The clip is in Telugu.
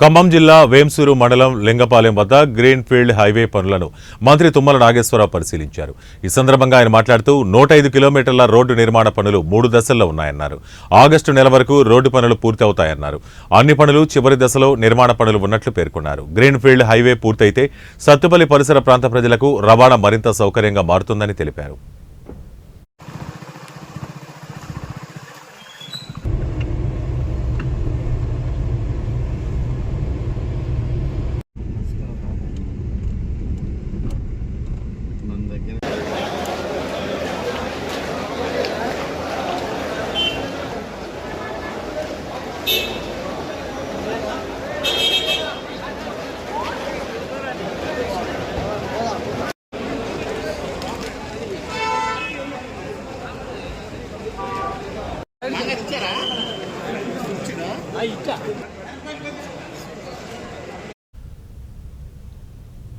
ఖమ్మం జిల్లా వేంసూరు మండలం లింగపాలెం వద్ద గ్రీన్ ఫీల్డ్ హైవే పనులను మంత్రి తుమ్మల నాగేశ్వరరావు పరిశీలించారు. ఈ సందర్భంగా ఆయన మాట్లాడుతూ నూట ఐదు కిలోమీటర్ల రోడ్డు నిర్మాణ పనులు మూడు దశల్లో ఉన్నాయన్నారు. ఆగస్టు నెల వరకు రోడ్డు పనులు పూర్తవుతాయన్నారు. అన్ని పనులు చివరి దశలో నిర్మాణ పనులు ఉన్నట్లు పేర్కొన్నారు. గ్రీన్ ఫీల్డ్ హైవే పూర్తయితే సత్తుపల్లి పరిసర ప్రాంత ప్రజలకు రవాణా మరింత సౌకర్యంగా మారుతుందని తెలిపారు. ఇచ్చా.